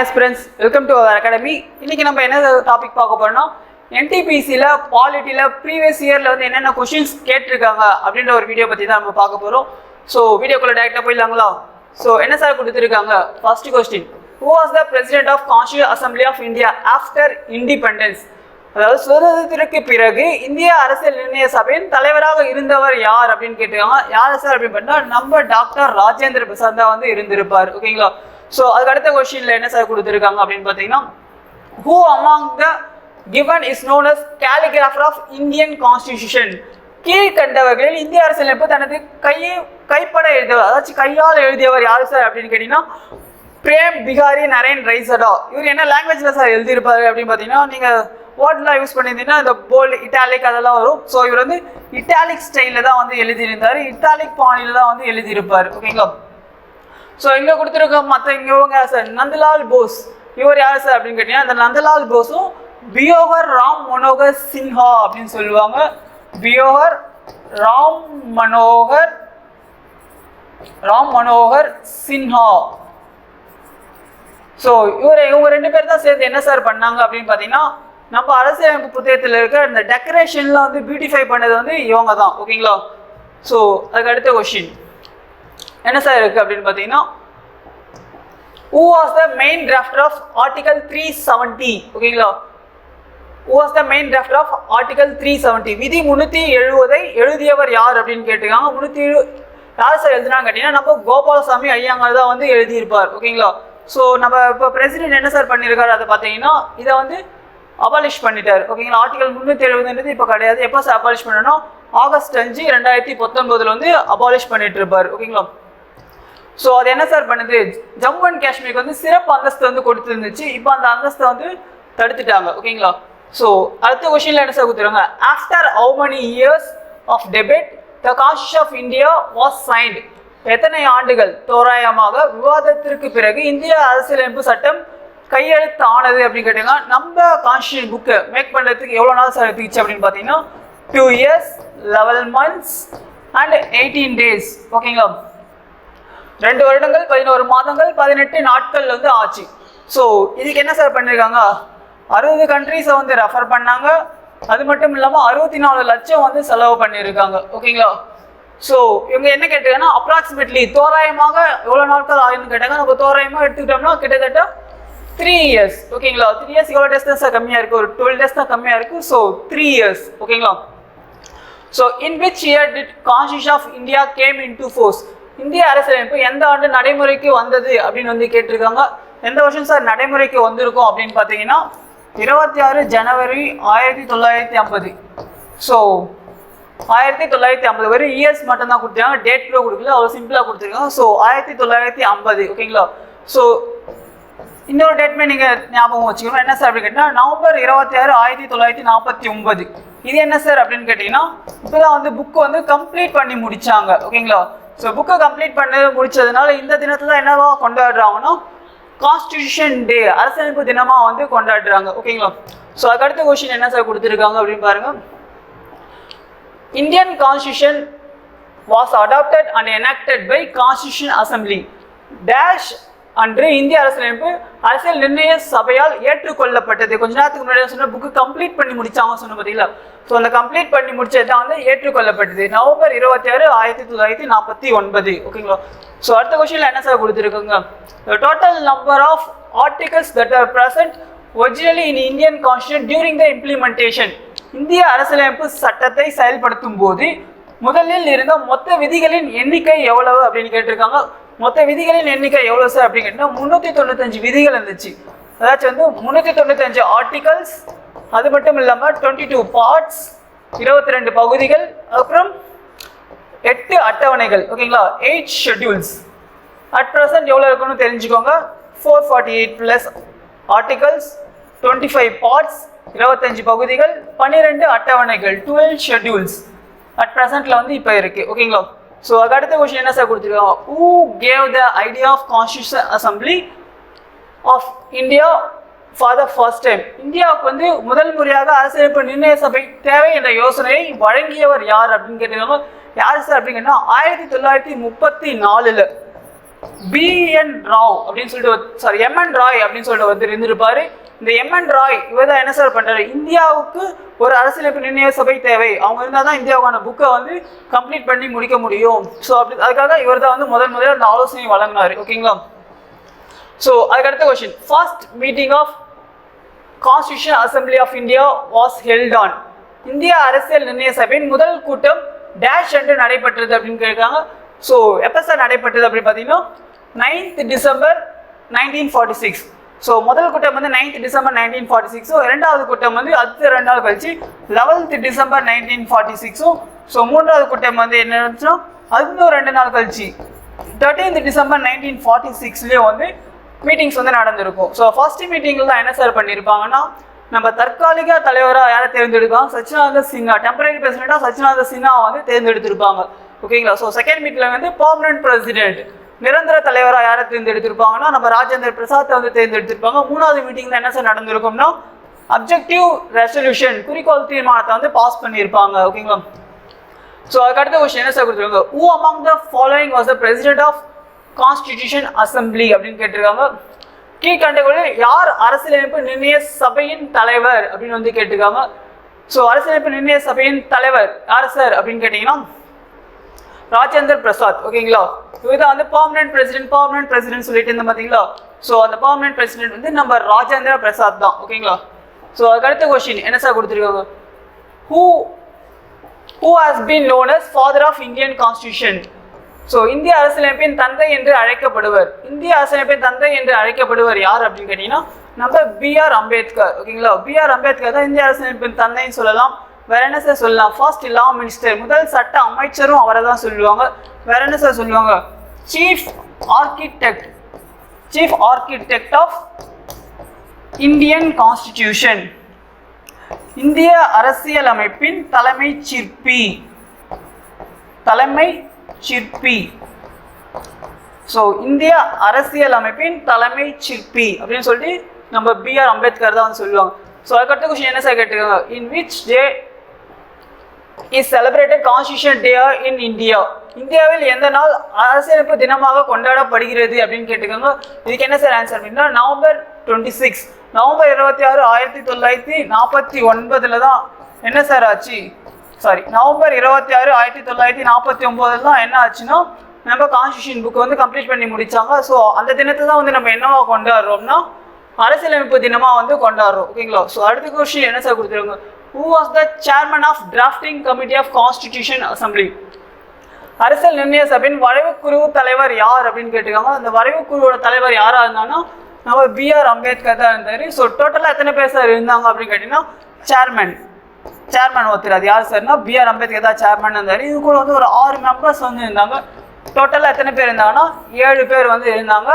Aspirants welcome to our academy இன்னைக்கு நம்ம என்ன டாபிக் பார்க்க போறோம்னா என்டிபிசியில் பாலிட்டியில் ப்ரீவியஸ் இயரில் வந்து என்னென்ன கொஷின்ஸ் கேட்டிருக்காங்க அப்படின்ற ஒரு வீடியோ பற்றி தான் நம்ம பார்க்க போகிறோம் ஸோ வீடியோக்குள்ள டேரெக்டாக போயிடலாங்களா? ஸோ என்ன சார் கொடுத்துருக்காங்க? First question who was the president of constituent assembly of India after independence அதாவது சுதந்திரத்திற்கு பிறகு இந்திய அரசியல் நிர்ணய சபையின் தலைவராக இருந்தவர் யார் அப்படின்னு கேட்டிருக்காங்க. யார் சார் அப்படின்னு பார்த்தா நம்ம டாக்டர் ராஜேந்திர பிரசாத் தான் வந்து இருந்திருப்பார். ஓகேங்களா ஸோ அதுக்கு அடுத்த கொஸ்டின்ல என்ன சார் கொடுத்துருக்காங்க அப்படின்னு பார்த்தீங்கன்னா who among the given is known as calligrapher of Indian constitution கீழ்கண்டவர்களில் இந்திய அரசியலமைப்பு தனது கையை கைப்பட எழுதியவர் அதாச்சும் கையால் எழுதியவர் யார் சார் அப்படின்னு கேட்டிங்கன்னா பிரேம் பிகாரி நரேன் ரைசடா. இவர் என்ன லாங்குவேஜில் சார் எழுதியிருப்பாரு அப்படின்னு பார்த்தீங்கன்னா நீங்கள் வேர்ட்லாம் யூஸ் பண்ணியிருந்தீங்கன்னா இந்த போல்டு இட்டாலிக் அதெல்லாம் வரும். ஸோ இவர் வந்து இட்டாலிக் ஸ்டைலில் தான் வந்து எழுதியிருந்தார். இட்டாலிக் பாணியில் தான் வந்து எழுதியிருப்பார். ஓகேங்களா ஸோ இங்கே கொடுத்துருக்க மற்ற இங்கே இவங்க சார்? நந்தலால் போஸ். இவர் யார் சார் அப்படின்னு கேட்டீங்கன்னா இந்த நந்தலால் போஸும் பியோகர் ராம் மனோகர் சின்ஹா அப்படின்னு சொல்லுவாங்க. பியோகர் ராம் மனோகர் ராம் மனோகர் சின்ஹா. ஸோ இவர் இவங்க ரெண்டு பேர் தான் சேர்ந்து என்ன சார் பண்ணாங்க அப்படின்னு பார்த்தீங்கன்னா நம்ம அரசியலமைப்பு புத்தகத்தில் இருக்க இந்த டெக்கரேஷன்லாம் வந்து பியூட்டிஃபை பண்ணது வந்து இவங்க தான். ஓகேங்களா ஸோ அதுக்கு அடுத்த கொஷின் என்ன சார் இருக்குது அப்படின்னு பார்த்தீங்கன்னா who was the main drafter of article three seventy ஓகேங்களா? Who was the main drafter of article three seventy விதி முந்நூற்றி எழுபதை எழுதியவர் யார் அப்படின்னு கேட்டிருக்காங்க. முந்நூற்றி எழு யார் சார் எழுதுனாங்க கேட்டிங்கன்னா நம்ம கோபாலசாமி ஐயாங்கார் தான் வந்து எழுதியிருப்பார். ஓகேங்களா? ஸோ நம்ம இப்போ பிரசிடென்ட் என்ன சார் பண்ணியிருக்காரு அதை பார்த்தீங்கன்னா இதை வந்து அபாலிஷ் பண்ணிட்டார். ஓகேங்களா? ஆர்டிகல் முந்நூற்றி எழுபதுன்றது இப்போ கிடையாது. எப்போ சார் அபாலிஷ் பண்ணணும் ஆகஸ்ட் அஞ்சு ரெண்டாயிரத்தி பத்தொன்பதுல வந்து அபாலிஷ் பண்ணிட்டு இருப்பார். ஓகேங்களா? ஸோ அது என்ன சார் பண்ணுது? ஜம்மு அண்ட் காஷ்மீருக்கு வந்து சிறப்பு அந்தஸ்து வந்து கொடுத்துருந்துச்சு. இப்போ அந்த அந்தஸ்தை வந்து தடுத்துட்டாங்க. ஓகேங்களா ஸோ அடுத்த கொஸ்டின்ல என்ன சார் கொடுத்துருவாங்க after how many years of debate the cast of India was signed எத்தனை ஆண்டுகள் தோராயமாக? விவாதத்திற்கு பிறகு இந்திய அரசியலமைப்பு சட்டம் கையெழுத்து ஆனது அப்படின்னு கேட்டீங்கன்னா நம்ம கான்ஸ்டியூஷன் புக்கை மேக் பண்ணுறதுக்கு எவ்வளோ நாள் சார் எடுத்துக்கிச்சு அப்படின்னு பார்த்தீங்கன்னா two years eleven months and eighteen days ஓகேங்களா ரெண்டு வருடங்கள் பதினோரு மாதங்கள் பதினெட்டு நாட்கள் வந்து ஆச்சு. ஸோ இதுக்கு என்ன சார் பண்ணியிருக்காங்க அறுபது கண்ட்ரீஸை வந்து ரெஃபர் பண்ணாங்க. அது மட்டும் இல்லாமல் அறுபத்தி நாலு லட்சம் வந்து செலவு பண்ணியிருக்காங்க ஓகேங்களா? ஸோ இவங்க என்ன கேட்டாங்கன்னா அப்ராக்சிமேட்லி தோராயமாக எவ்வளோ நாட்கள் ஆகுதுன்னு கேட்டாங்க. நம்ம தோராயமாக எடுத்துக்கிட்டோம்னா கிட்டத்தட்ட த்ரீ இயர்ஸ் ஓகேங்களா? த்ரீ இயர்ஸ் எவ்வளோ டேஸ் தான் சார் கம்மியாக இருக்குது ஒரு டுவெல் டேஸ் தான் கம்மியாக இருக்குது ஸோ த்ரீ இயர்ஸ் ஓகேங்களா? So in which year did constitution of India came into force இந்திய அரசியலமைப்பு எந்த ஆண்டு நடைமுறைக்கு வந்தது அப்படின்னு வந்து கேட்டிருக்காங்க. எந்த வருஷம் சார் நடைமுறைக்கு வந்திருக்கும் அப்படின்னு பார்த்தீங்கன்னா இருபத்தி ஆறு ஜனவரி ஆயிரத்தி தொள்ளாயிரத்தி ஐம்பது. ஸோ ஆயிரத்தி தொள்ளாயிரத்தி ஐம்பது வரை இயர்ஸ் மட்டும்தான் கொடுத்துருக்காங்க. டேட் கூட கொடுக்கல அவ்வளோ சிம்பிளாக கொடுத்துருக்காங்க. ஸோ ஆயிரத்தி தொள்ளாயிரத்தி ஐம்பது ஓகேங்களா ஸோ இன்னொரு டேட்மே நீங்கள் ஞாபகம் வச்சுக்கணும். என்ன சார் அப்படின்னு கேட்டால் நவம்பர் இருபத்தி ஆறு ஆயிரத்தி தொள்ளாயிரத்தி நாற்பத்தி ஒன்பது. இது என்ன சார் அப்படின்னு கேட்டிங்கன்னா இப்போதான் வந்து புக்கு வந்து கம்ப்ளீட் பண்ணி முடித்தாங்க ஓகேங்களா ஸோ புக்கை கம்ப்ளீட் பண்ணது முடிச்சதுனால இந்த தினத்தில் என்னவா கொண்டாடுறாங்கன்னா கான்ஸ்டியூஷன் டே அரசமைப்பு தினமாக வந்து கொண்டாடுறாங்க. ஓகேங்களா ஸோ அதுக்கடுத்த கொஸ்டின் என்ன சார் கொடுத்துருக்காங்க அப்படின்னு பாருங்கள் Indian constitution was adopted and enacted by constitution assembly dash அன்று இந்திய அரசியலமைப்பு அரசியல் நிர்ணய சபையால் ஏற்றுக்கொள்ளப்பட்டது. கொஞ்ச நேரத்துக்கு முன்னாடி சொன்ன புக்கு கம்ப்ளீட் பண்ணி முடிச்சாங்க சொன்ன பார்த்தீங்களா ஸோ அந்த கம்ப்ளீட் பண்ணி முடிச்சது தான் வந்து ஏற்றுக்கொள்ளப்பட்டது. நவம்பர் இருபத்தி ஆறு ஆயிரத்தி தொள்ளாயிரத்தி நாற்பத்தி ஒன்பது. ஓகேங்களா ஸோ அடுத்த கொஸ்டின்ல என்ன sir கொடுத்துருக்குங்க? Total number of articles that are present originally in Indian constitution during the implementation இந்திய அரசியலமைப்பு சட்டத்தை செயல்படுத்தும் போது முதலில் இருந்த மொத்த விதிகளின் எண்ணிக்கை எவ்வளவு அப்படின்னு கேட்டிருக்காங்க. மொத்த விதிகளின் எண்ணிக்கை எவ்வளோ சார் அப்படின்னு கேட்டால் முந்நூற்றி தொண்ணூத்தஞ்சு விதிகள் இருந்துச்சு. அதாச்சும் வந்து முந்நூற்றி தொண்ணூத்தஞ்சு ஆர்டிகல்ஸ் அது மட்டும் இல்லாமல் டுவெண்ட்டி டூ பார்ட்ஸ் இருபத்தி ரெண்டு பகுதிகள் அப்புறம் எட்டு அட்டவணைகள் ஓகேங்களா எயிட் ஷெட்யூல்ஸ் அட் ப்ரெசன்ட் எவ்வளோ இருக்குன்னு தெரிஞ்சுக்கோங்க. Four forty eight plus articles twenty five parts இருபத்தஞ்சு பகுதிகள் பன்னிரெண்டு அட்டவணைகள் டுவெல் ஷெட்யூல்ஸ் அட் ப்ரெசண்ட்டில் வந்து இப்போ இருக்குது ஓகேங்களா ஸோ அதுக்கு அடுத்த கொஸ்டின் என்ன சார் கொடுத்துருக்கோம் who gave the idea of constitution assembly of India for the first time இந்தியாவுக்கு வந்து முதல் முறையாக அரசியலமைப்பு நிர்ணய சபை தேவை என்ற யோசனையை வழங்கியவர் யார் அப்படின்னு கேட்டிருக்காங்க. யார் சார் அப்படின்னு கேட்டால் ஆயிரத்தி தொள்ளாயிரத்தி முப்பத்தி நாலில் பிஎன் ராவ் அப்படின்னு சொல்லிட்டு சாரி எம்என் ராய் அப்படின்னு சொல்லிட்டு வந்து இருந்திருப்பாரு. இந்த எம்என் ராய் இவர் தான் என்ன சார் பண்ணுறாரு இந்தியாவுக்கு ஒரு அரசியலமைப்பு நிர்ணய சபை தேவை. அவங்க இருந்தால் தான் இந்தியாவுக்கான புக்கை வந்து கம்ப்ளீட் பண்ணி முடிக்க முடியும். ஸோ அப்படி அதுக்காக இவர் தான் வந்து முதல் முதல்ல அந்த ஆலோசனை வழங்கினார். ஓகேங்களா ஸோ அதுக்கடுத்த question first meeting of constitution assembly of India was held on இந்திய அரசியல் நிர்ணய சபையின் முதல் கூட்டம் டேஷ் என்று நடைபெற்றது அப்படின்னு கேட்குறாங்க ஸோ எப்போ சார் நடைபெற்றது அப்படின்னு பார்த்தீங்கன்னா? Ninth December nineteen forty six so முதல் கூட்டம் வந்து நைன்த் டிசம்பர் நைன்டீன் ஃபார்ட்டி சிக்ஸும் ரெண்டாவது கூட்டம் வந்து அடுத்த ரெண்டு நாள் கழிச்சு லெவல்த் டிசம்பர் நைன்டீன் ஃபார்ட்டி சிக்ஸும் ஸோ மூன்றாவது கூட்டம் வந்து என்ன இருந்துச்சுன்னா அதுவும் ரெண்டு நாள் கழிச்சு தேர்ட்டீன்த் டிசம்பர் நைன்டீன் ஃபார்ட்டி சிக்ஸ்லேயே வந்து மீட்டிங்ஸ் வந்து நடந்திருக்கும். ஸோ ஃபர்ஸ்ட் மீட்டிங்கில் தான் என்ன சார் பண்ணியிருப்பாங்கன்னா நம்ம தற்காலிக தலைவராக யாரை தேர்ந்தெடுக்கலாம்? சச்சினானந்த சின்ஹா டெம்பரரி பிரசிடெண்ட்டாக சச்சினானந்த சின்ஹா வந்து தேர்ந்தெடுத்திருப்பாங்க. ஓகேங்களா ஸோ செகண்ட் மீட்டில் வந்து பர்மனன்ட் பிரசிடென்ட் நிரந்தர தலைவராக யாரை தேர்ந்தெடுத்திருப்பாங்கன்னா நம்ம ராஜேந்திர பிரசாத்தை வந்து தேர்ந்தெடுத்திருப்பாங்க. மூணாவது மீட்டிங்கில் என்ன சார் நடந்திருக்கும்னா அப்ஜெக்டிவ் ரெசல்யூஷன் குறிக்கோள் தீர்மானத்தை வந்து பாஸ் பண்ணியிருப்பாங்க. ஓகேங்களா ஸோ அதுக்கு அடுத்த கொஸ்டின் என்ன சார் கொடுத்துருக்காங்க? Who among the following was the president of constitution assembly அப்படின்னு கேட்டிருக்காங்க. கீழ்கண்டகளில் யார் அரசியலமைப்பு நிர்ணய சபையின் தலைவர் அப்படின்னு வந்து கேட்டிருக்காங்க. ஸோ அரசியலமைப்பு நிர்ணய சபையின் தலைவர் யார் சார் அப்படின்னு கேட்டிங்கன்னா ராஜேந்திர பிரசாத் ஓகேங்களா? இவர் வந்து பர்மனன்ட் பிரசிடென்ட் பர்மனன்ட் பிரசிடென்ட் சொல்லிட்டு இருந்தோம் பார்த்தீங்களா ஸோ அந்த பர்மனன்ட் பிரசிடென்ட் வந்து நம்ம ராஜேந்திர பிரசாத் தான் ஓகேங்களா? ஸோ அதுக்கு அடுத்த கொஸ்டின் என்ன சார் கொடுத்துருக்காங்க? Who who has been known as father of Indian constitution so இந்திய அரசியலமைப்பின் தந்தை என்று அழைக்கப்படுவர். இந்திய அரசியலமைப்பின் தந்தை என்று அழைக்கப்படுவர் யார் அப்படின்னு கேட்டிங்கன்னா நம்ம பிஆர் அம்பேத்கர் ஓகேங்களா? பிஆர் அம்பேத்கர் தான் இந்திய அரசியலமைப்பின் தந்தைன்னு சொல்லலாம். வேற என்ன சார் சொல்லலாம்? ஃபர்ஸ்ட் லா மினிஸ்டர் முதல் சட்ட அமைச்சரும் அவரை தான் சொல்லுவாங்க. வேற என்ன சார் சொல்லுவாங்க? Chief architect chief architect of Indian constitution இந்திய அரசியலமைப்பின் தலைமை சிற்பி. தலைமை சிற்பி. ஸோ இந்திய அரசியலமைப்பின் தலைமை சிற்பி அப்படின்னு சொல்லிட்டு நம்ம பிஆர் அம்பேத்கர் தான் வந்து சொல்லுவாங்க. ஸோ அதுக்கடுத்த கொஸ்டின் என்ன சார் கேட்டிருக்காங்க? In which day is celebrated constitution day in India இந்தியாவில் எந்த நாள் அரசியலமைப்பு தினமாக கொண்டாடப்படுகிறது அப்படின்னு கேட்டுக்கோங்க. இதுக்கு என்ன சார் ஆன்சர் அப்படின்னா நவம்பர் டுவெண்ட்டி சிக்ஸ் நவம்பர் இருபத்தி ஆறு ஆயிரத்தி தொள்ளாயிரத்தி நாற்பத்தி ஒன்பதுல தான் என்ன சார் ஆச்சு? சாரி நவம்பர் இருபத்தி ஆறு ஆயிரத்தி தொள்ளாயிரத்தி நாற்பத்தி ஒம்போதில் தான் என்ன ஆச்சுன்னா நம்ம கான்ஸ்டியூஷன் புக் வந்து கம்ப்ளீட் பண்ணி முடிச்சாங்க. ஸோ அந்த தினத்தை தான் வந்து நம்ம என்னவா கொண்டாடுறோம்னா அரசியலமைப்பு தினமாக வந்து கொண்டாடுறோம். ஓகேங்களா ஸோ அடுத்த கொஸ்டின் என்ன சார் கொடுத்துருங்க who was the chairman of drafting committee of constitution assembly அரசியல் நிர்ணய சபையின் வரைவு குழு தலைவர் யார் அப்படின்னு கேட்டிருக்காங்க. அந்த வரைவு குழுவோட தலைவர் யாரா இருந்தாங்கன்னா நம்ம பிஆர் அம்பேத்கர் தான் இருந்தார். ஸோ டோட்டலாக எத்தனை பேர் சார் இருந்தாங்க அப்படின்னு கேட்டிங்கன்னா சேர்மன் சேர்மன் ஒருத்தர். அது யார் சார்னா பிஆர் அம்பேத்கர் தான் சேர்மன் இருந்தார். இது கூட வந்து ஒரு ஆறு மெம்பர்ஸ் வந்து இருந்தாங்க. டோட்டலாக எத்தனை பேர் இருந்தாங்கன்னா ஏழு பேர் வந்து இருந்தாங்க.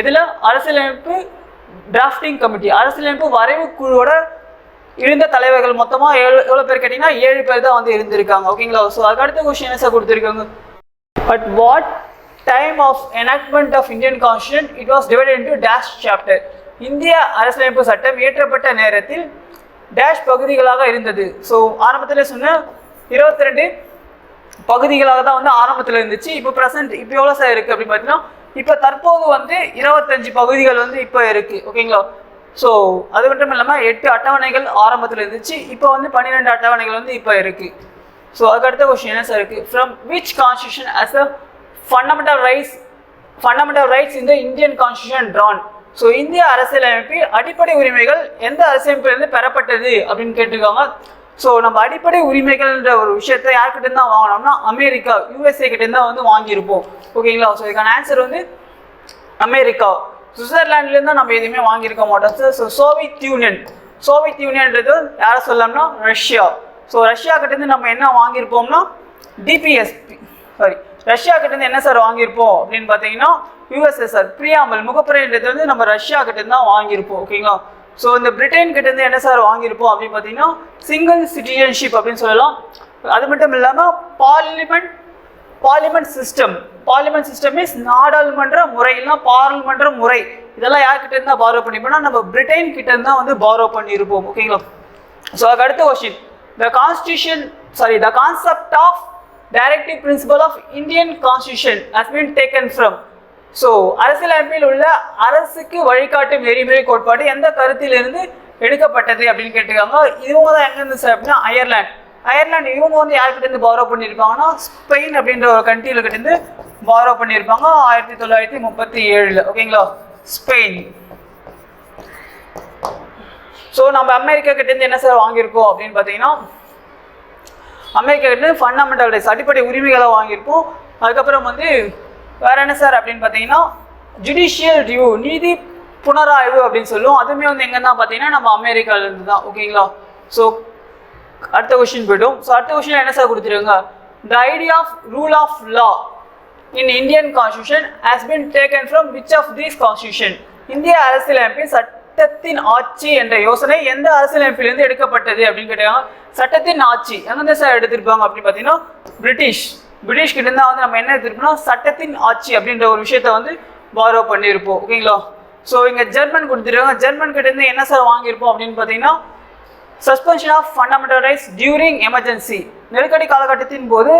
இதில் அரசியலமைப்பு டிராஃப்டிங் கமிட்டி அரசியலமைப்பு வரைவு குழுவோட இருந்த தலைவர்கள் மொத்தமாக ஏழு எவ்வளோ பேர் கேட்டிங்கன்னா ஏழு பேர் தான் வந்து இருந்திருக்காங்க ஓகேங்களா? ஸோ அதுக்கு அடுத்த கொஸ்டின் என்ன சார் கொடுத்துருக்காங்க? But what time of enactment of Indian Constitution it was divided into dash chapter இந்திய அரசியலமைப்பு சட்டம் இயற்றப்பட்ட நேரத்தில் டேஷ் பகுதிகளாக இருந்தது. ஸோ ஆரம்பத்தில் சொன்ன இருபத்தி ரெண்டு பகுதிகளாக தான் வந்து ஆரம்பத்தில் இருந்துச்சு. இப்போ ப்ரெசென்ட் இப்போ எவ்வளோ சார் இருக்குது அப்படின்னு பார்த்தீங்கன்னா இப்போ தற்போது வந்து இருபத்தஞ்சு பகுதிகள் வந்து இப்போ இருக்குது ஓகேங்களா? ஸோ அது மட்டும் இல்லாமல் எட்டு அட்டவணைகள் ஆரம்பத்தில் இருந்துச்சு. இப்போ வந்து பன்னிரெண்டு அட்டவணைகள் வந்து இப்போ இருக்குது ஸோ அதுக்கடுத்த கொஸ்டின் என்ன சார் இருக்குது from which constitution as a fundamental rights fundamental rights இந்த இந்தியன் கான்ஸ்டியூஷன் ட்ரான் ஸோ இந்திய அரசியலமைப்பில் அடிப்படை உரிமைகள் எந்த அரசியலமைப்பிலிருந்து பெறப்பட்டது அப்படின்னு கேட்டிருக்காங்க. ஸோ நம்ம அடிப்படை உரிமைகள்ன்ற ஒரு விஷயத்த யார்கிட்ட இருந்து தான் வாங்கினோம்னா அமெரிக்கா யூஎஸ்ஏ கிட்ட தான் வந்து வாங்கியிருப்போம். ஓகேங்களா ஸோ இதுக்கான ஆன்சர் வந்து அமெரிக்கா. சுவிட்சர்லாண்ட்லேருந்து நம்ம எதுவுமே வாங்கியிருக்க மாட்டோம். Sir so Soviet Union Soviet யூனியன்றது யாரை சொல்லலாம்னா ரஷ்யா. ஸோ ரஷ்யா கிட்டேருந்து நம்ம என்ன வாங்கியிருப்போம்னா டிபிஎஸ்பி சாரி ரஷ்யா கிட்டேருந்து என்ன சார் வாங்கியிருப்போம் அப்படின்னு பார்த்தீங்கன்னா யூஎஸ்எஸ்ஆர் பிரியாமல் முகப்புரைன்றது வந்து நம்ம ரஷ்யா கிட்டேருந்து தான் வாங்கியிருப்போம் ஓகேங்களா ஸோ இந்த பிரிட்டன் கிட்டேருந்து என்ன சார் வாங்கியிருப்போம் அப்படின்னு பார்த்தீங்கன்னா சிங்கிள் சிட்டிசன்ஷிப் அப்படின்னு சொல்லலாம். அது மட்டும் இல்லாமல் parliament parliament system parliament system is நாடாளுமன்ற முறை இல்லைன்னா பார்லிமென்ற முறை. இதெல்லாம் யார்கிட்ட இருந்தா பாரோ பண்ணிப்போம்னா நம்ம பிரிட்டன் கிட்ட இருந்தா வந்து பாரோ பண்ணியிருப்போம் ஓகேங்களா ஸோ அதுக்கு அடுத்த question the constitution sorry the concept of directive principle of Indian constitution has been taken from so அரசியலமைப்பில் உள்ள அரசுக்கு வழிகாட்டும் நெறிமுறை கோட்பாடு எந்த கருத்திலிருந்து எடுக்கப்பட்டது அப்படின்னு கேட்டிருக்காங்க. இவங்க தான் எங்கேருந்து சார் அப்படின்னா அயர்லாந்து அயர்லாண்டு இவங்க வந்து யார்கிட்டருந்து பாரோ பண்ணியிருப்பாங்கன்னா ஸ்பெயின் அப்படின்ற ஒரு கண்ட்ரியில் கிட்டேருந்து பாரோ பண்ணியிருப்பாங்க. ஆயிரத்தி தொள்ளாயிரத்தி முப்பத்தி ஏழில். ஓகேங்களா? ஸ்பெயின். ஸோ நம்ம அமெரிக்கா கிட்டேருந்து என்ன சார் வாங்கியிருக்கோம் அப்படின்னு பார்த்தீங்கன்னா அமெரிக்கா கிட்ட இருந்து ஃபண்டமெண்டல் ரைட்ஸ் அடிப்படை உரிமைகளை வாங்கியிருப்போம் அதுக்கப்புறம் வந்து வேற என்ன சார் அப்படின்னு பார்த்தீங்கன்னா ஜுடிஷியல் ரிவ்யூ நீதி புனராய்வு அப்படின்னு சொல்லுவோம். அதுவுமே வந்து எங்கன்னா பார்த்தீங்கன்னா நம்ம அமெரிக்கால இருந்து தான். ஓகேங்களா? ஸோ அடுத்த கொஸ்டின் போய்டும். ஸோ அடுத்த கொஸ்டின் என்ன சார் கொடுத்துருங்க the idea of rule of law in Indian constitution has been taken from which of these constitution இந்திய அரசியலமைப்பின் சட்டத்தின் ஆட்சி என்ற யோசனை எந்த அரசியலமைப்பிலிருந்து எடுக்கப்பட்டது அப்படின்னு கேட்டாங்க சட்டத்தின் ஆட்சி. எங்கேருந்து சார் எடுத்திருப்பாங்க அப்படின்னு பார்த்தீங்கன்னா பிரிட்டிஷ் பிரிட்டிஷ் கிட்ட இருந்தால் வந்து நம்ம என்ன எடுத்திருப்போம்னா சட்டத்தின் ஆட்சி அப்படின்ற ஒரு விஷயத்த வந்து பாரோ பண்ணியிருப்போம். ஓகேங்களா ஸோ இங்கே ஜெர்மன் கொடுத்துருக்காங்க. ஜெர்மன் கிட்ட இருந்து என்ன சார் வாங்கியிருப்போம் அப்படின்னு பார்த்தீங்கன்னா suspension of fundamental rights during emergency நெருக்கடி காலகட்டத்தின் போது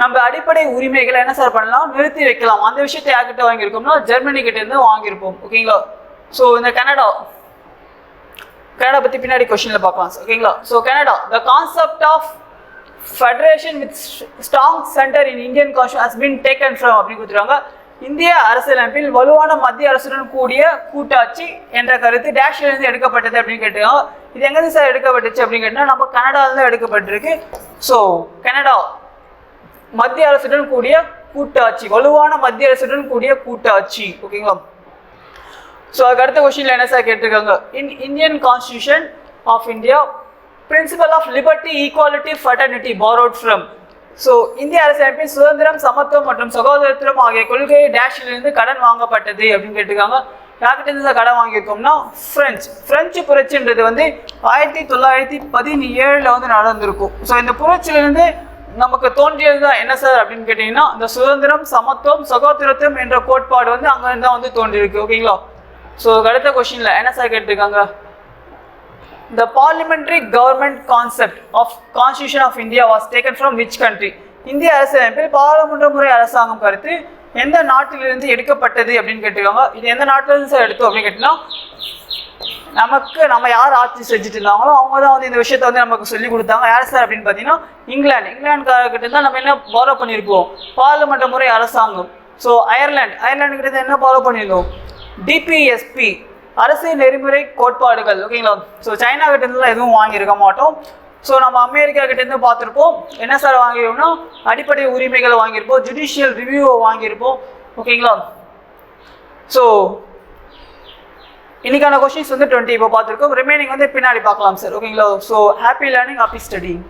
நம்ம அடிப்படை உரிமைகளை என்ன சார் பண்ணலாம்? நிறுத்தி வைக்கலாம். அந்த விஷயத்தை யார்கிட்ட வாங்கியிருக்கோம்னா ஜெர்மனி கிட்ட இருந்து வாங்கியிருப்போம். ஓகேங்களா ஸோ இந்த கனடா கனடா பற்றி பின்னாடி கொஸ்டினில் பார்க்கலாம் ஓகேங்களா so Canada the concept of federation with strong centre in Indian constitution has take taken from அப்படின்னு கொடுத்துருக்காங்க. இந்திய அரசியலமைப்பில் வலுவான மத்திய அரசுடன் கூடிய கூட்டாட்சி என்ற கருத்து டேஷ்ல இருந்து எடுக்கப்பட்டது அப்படின்னு கேட்டிருக்காங்க. இது எங்கேருந்து சார் எடுக்கப்பட்டுச்சு அப்படின்னு கேட்டால் நம்ம கனடால இருந்து எடுக்கப்பட்டிருக்கு. ஸோ கனடா மத்திய அரசுடன் கூடிய கூட்டாட்சி வலுவான மத்திய அரசுடன் கூடிய கூட்டாட்சி. ஓகேங்களா ஸோ அதுக்கு அடுத்த கொஸ்டின்ல என்ன சார் கேட்டிருக்காங்க? In Indian constitution of India principle of liberty equality fraternity borrowed from so இந்திய அரசியலமைப்பில் சுதந்திரம் சமத்துவம் மற்றும் சகோதரத்துவம் ஆகிய கொள்கை டேஷிலிருந்து கடன் வாங்கப்பட்டது அப்படின்னு கேட்டிருக்காங்க. யார்கிட்ட இருந்து கடன் வாங்கியிருக்கோம்னா ஃப்ரெஞ்சு ஃப்ரெஞ்சு புரட்சின்றது வந்து ஆயிரத்தி தொள்ளாயிரத்தி பதினேழில் வந்து நடந்திருக்கும். ஸோ இந்த புரட்சியிலிருந்து நமக்கு தோன்றியது தான் என்ன சார் அப்படின்னு கேட்டிங்கன்னா இந்த சுதந்திரம் சமத்துவம் சகோதரத்துவம் என்ற கோட்பாடு வந்து அங்கே தான் வந்து தோன்றியிருக்கு. ஓகேங்களா ஸோ அடுத்த கொஷினில் என்ன சார் கேட்டிருக்காங்க? The parliamentary government concept of Constitution of India was taken from which country? இந்திய அரசியலமைப்பில் பாராளுமன்ற முறை அரசாங்கம் கருத்து எந்த நாட்டிலிருந்து எடுக்கப்பட்டது அப்படின்னு கேட்டிருக்காங்க. இது எந்த நாட்டிலிருந்து சார் எடுத்தோம் அப்படின்னு கேட்டிங்கன்னா நமக்கு நம்ம யார் ஆட்சி செஞ்சுட்டு இருந்தாங்களோ அவங்க தான் வந்து இந்த விஷயத்த வந்து நமக்கு சொல்லி கொடுத்தாங்க. யார் சார் அப்படின்னு பார்த்தீங்கன்னா இங்கிலாந்து. இங்கிலாந்துக்காரர்கிட்ட தான் நம்ம என்ன ஃபாலோ பண்ணியிருப்போம்? பாராளுமன்ற முறை அரசாங்கம். ஸோ அயர்லாண்ட் அயர்லாண்டு கிட்ட என்ன ஃபாலோ பண்ணியிருந்தோம்? டிபிஎஸ்பி அரசு நெறிமுறை கோட்பாடுகள் ஓகேங்களா ஸோ சைனா கிட்ட இருந்துலாம் எதுவும் வாங்கியிருக்க மாட்டோம். ஸோ நம்ம அமெரிக்கா கிட்டேருந்து பார்த்துருப்போம். என்ன சார் வாங்கியிருக்கோம்னா அடிப்படை உரிமைகளை வாங்கியிருப்போம் ஜுடிஷியல் ரிவ்யூவை வாங்கியிருப்போம். ஓகேங்களா ஸோ இன்னைக்கான கொஷின்ஸ் வந்து டுவெண்ட்டி இப்போ பார்த்துருக்கோம். ரிமைனிங் வந்து பின்னாடி பார்க்கலாம் சார் ஓகேங்களா so happy learning happy study